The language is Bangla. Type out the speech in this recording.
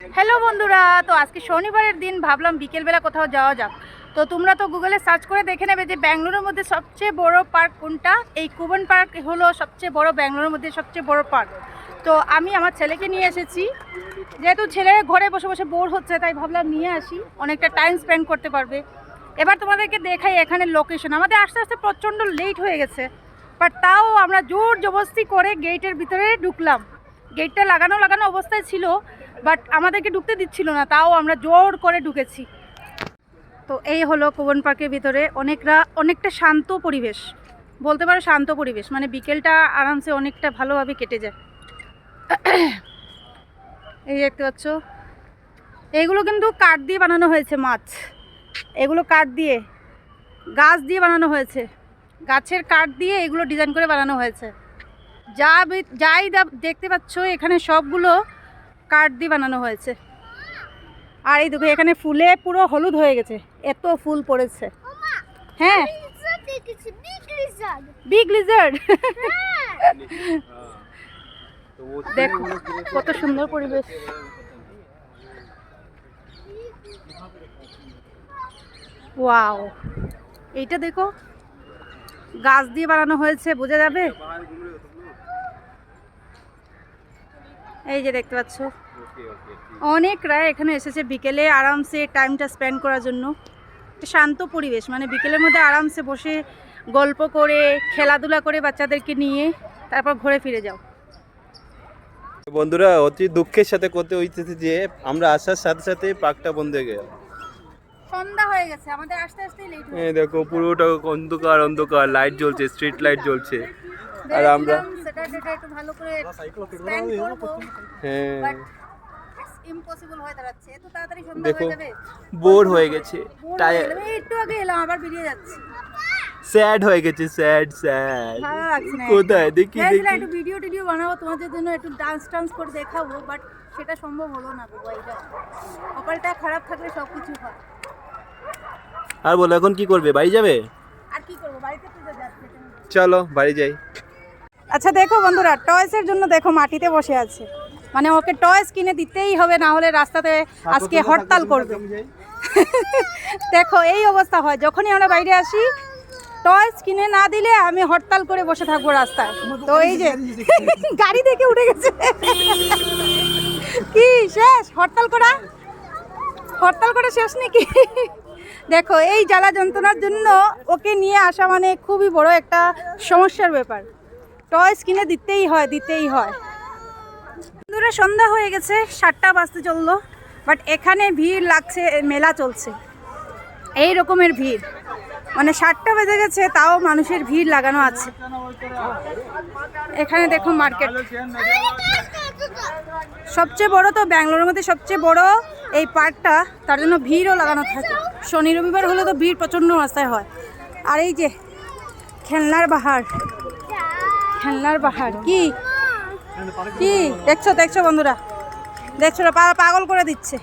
হ্যালো বন্ধুরা, তো আজকে শনিবারের দিন ভাবলাম বিকেলবেলা কোথাও যাওয়া যাক। তো তোমরা তো গুগলে সার্চ করে দেখে নেবে যে ব্যাঙ্গালোরের মধ্যে সবচেয়ে বড় পার্ক কোনটা? এই কুবন পার্ক হলো সবচেয়ে বড়, ব্যাঙ্গালোরের মধ্যে সবচেয়ে বড় পার্ক। তো আমি আমার ছেলেকে নিয়ে এসেছি। যেহেতু ছেলে ঘরে বসে বসে বোর হচ্ছে, তাই ভাবলাম নিয়ে আসি। অনেকটা টাইম স্পেন্ড করতে পারবে। এবার তোমাদেরকে দেখাই এখানে লোকেশন আমাদের আস্তে আস্তে প্রচণ্ড লেট হয়ে গেছে। বাট তাও আমরা জোর জবস্তি করে গেটের ভিতরে ঢুকলাম। গেটটা লাগানো লাগানো অবস্থায় ছিল। বাট আমাদেরকে ঢুকতে দিচ্ছিল না, তাও আমরা জোর করে ঢুকেছি। তো এই হলো কোবন পার্কের ভিতরে অনেকরা, অনেকটা শান্ত পরিবেশ। বলতে পারো শান্ত পরিবেশ মানে বিকেলটা আরামসে অনেকটা ভালোভাবে কেটে যায়। এই দেখতে পাচ্ছ এইগুলো কিন্তু কাঠ দিয়ে বানানো হয়েছে মাছ। এগুলো কাঠ দিয়ে, গাছ দিয়ে বানানো হয়েছে। গাছের কাঠ দিয়ে এগুলো ডিজাইন করে বানানো হয়েছে। যা যাই দেখতে পাচ্ছ, এখানে সবগুলো কাঠ দিয়ে বানানো হয়েছে। আর এই দেখো, এখানে ফুলে পুরো হলুদ হয়ে গেছে। এত ফুল পড়েছে। হ্যাঁ। বিগ লিজার্ড দেখো, কত সুন্দর পরিবেশ। ওয়াও এইটা দেখো, গাছ দিয়ে বানানো হয়েছে, বোঝা যাবে? এই যে দেখতে পাচ্ছ। অনেকরা এখানে এসেছে বিকেলে আরামসে টাইমটা স্পেন্ড করার জন্য। একটা শান্ত পরিবেশ মানে বিকেলের মধ্যে আরামসে বসে গল্প করে খেলাধুলা করে বাচ্চাদেরকে নিয়ে তারপর ঘুরে ফিরে যাও। বন্ধুরা অতি দুঃখের সাথে করতে হইতেছে যে আমরা আসার সাথে সাথে পার্কটা বন্ধ হয়ে গেল। সন্ধ্যা হয়ে গেছে আমাদের আস্তে আস্তে লেট এই দেখো পুরোটা অন্ধকার অন্ধকার লাইট জ্বলছে স্ট্রিট লাইট জ্বলছে। আর আমরা একটু ভালো করে করব। হ্যাঁ ইম্পসিবল হয়ে। দাঁড়াচ্ছে। এত তাড়াতাড়ি সন্ধ্যা হয়ে যাবে? বোর হয়ে গেছে। টায়ার একটু আগে এলাম আবার বেরিয়ে যাচ্ছি। স্যাড হয়ে গেছে স্যাড স্যাড কোথায়? দেখি দেখি। একটু ভিডিও টিডিও বানাবো তোমাদের জন্য একটু ডান্স টান্স করে দেখাবো বাট সেটা সম্ভব হলো না বাবা এটা কপালটা খারাপ থাকলে সব কিছু হয়। আর বলো এখন কি করবে? বাড়ি যাবে? আর কি করব? বাড়িতে তো চলো বাড়ি যাই। আচ্ছা দেখো বন্ধুরা টয়েসের জন্য দেখো মাটিতে বসে আছে। মানে ওকে টয়েস কিনে দিতেই হবে না হলে রাস্তাতে আজকে হরতাল করবে। দেখো এই অবস্থা হয়। যখনই আমরা বাইরে আসি টয়েস কিনে না দিলে আমি হরতাল করে বসে থাকব রাস্তায়। তো এই যে গাড়ি থেকে উঠে গেছে। কি শেষ? হরতাল করা? হরতাল করা শেষ নাকি? দেখো এই জ্বালা যন্ত্রণার জন্য ওকে নিয়ে আসা মানে খুবই বড় একটা সমস্যার ব্যাপার। টয়েস কিনে দিতেই হয় দিতেই হয়। বন্ধুরা, সন্ধ্যা হয়ে গেছে, সাতটা বাজতে চলল বাট এখানে ভিড় লাগছে, মেলা চলছে। এই রকমের ভিড়। মানে সাতটা বেজে গেছে, তাও মানুষের ভিড় লাগানো আছে। এখানে দেখো মার্কেট। সবচেয়ে বড় তো ব্যাঙ্গালোরের মধ্যে সবচেয়ে বড় এই পার্কটা, তার জন্য ভিড়ও লাগানো থাকে। শনি রবিবার হলে তো ভিড় প্রচণ্ড রাস্তায় হয়। আর এই যে খেলনার বাহার। খেলনার পাহাড়। কি? কি? দেখছ দেখছ বন্ধুরা? দেখছ পাগল করে দিচ্ছে।